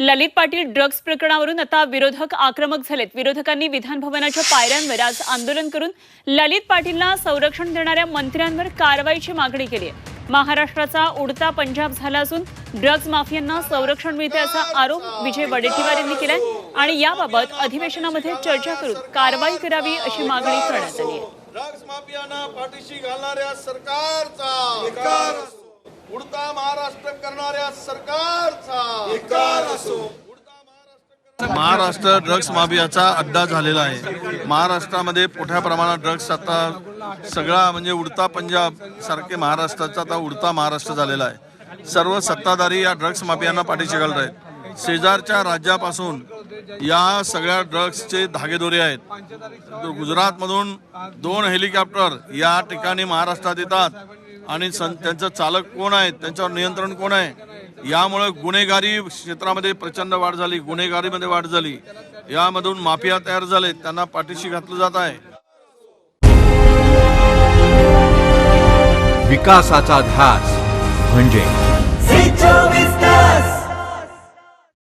ललित Patil drugs प्रकरणावरून आता विरोधक आक्रमक झालेत. विरोधकांनी विधानभवनाच्या पायऱ्यांवर आज आंदोलन करून ललित पाटीलला संरक्षण देणाऱ्या मंत्र्यांवर कारवाईची मागणी केली आहे. महाराष्ट्राचा उडता पंजाब झाला असून ड्रग्ज माफियांना संरक्षण मिळते असा आरोप विजय वडेट्टीवार यांनी केलाय. आणि याबाबत अधिवेशनामध्ये चर्चा करून कारवाई करावी अशी मागणी करण्यात आली आहे. ड्रग्ज माफियांना पाठीशी घालणाऱ्या सरकारचा. उडता महाराष्ट्र करणाऱ्या सरकारचा. महाराष्ट्र. ड्रग्स माफियाचा अड्डा झालेला आहे. महाराष्ट्रामध्ये मोठ्या प्रमाणात ड्रग्स आता सगळा म्हणजे उडता पंजाब सारखे महाराष्ट्राचा आता उडता महाराष्ट्र झालेला आहे. सर्व सत्ताधारी या ड्रग्स माफियांना पाठीशी घालत आहेत. शेजारच्या राज्यापासून या सगळ्या ड्रग्सचे धागेदोरे आहेत. गुजरातमधून दोन हेलिकॉप्टर या ठिकाणी महाराष्ट्रात येतात. आणि सं त्यांचं चालक कोण आहेत? त्यांच्यावर नियंत्रण कोण आहे? यामुळे गुन्हेगारी क्षेत्रामध्ये प्रचंड वाढ झाली गुन्हेगारीमध्ये वाढ झाली. यामधून माफिया तयार झाले त्यांना पाठीशी घातलं जात आहे. विकासाचा ध्यास म्हणजे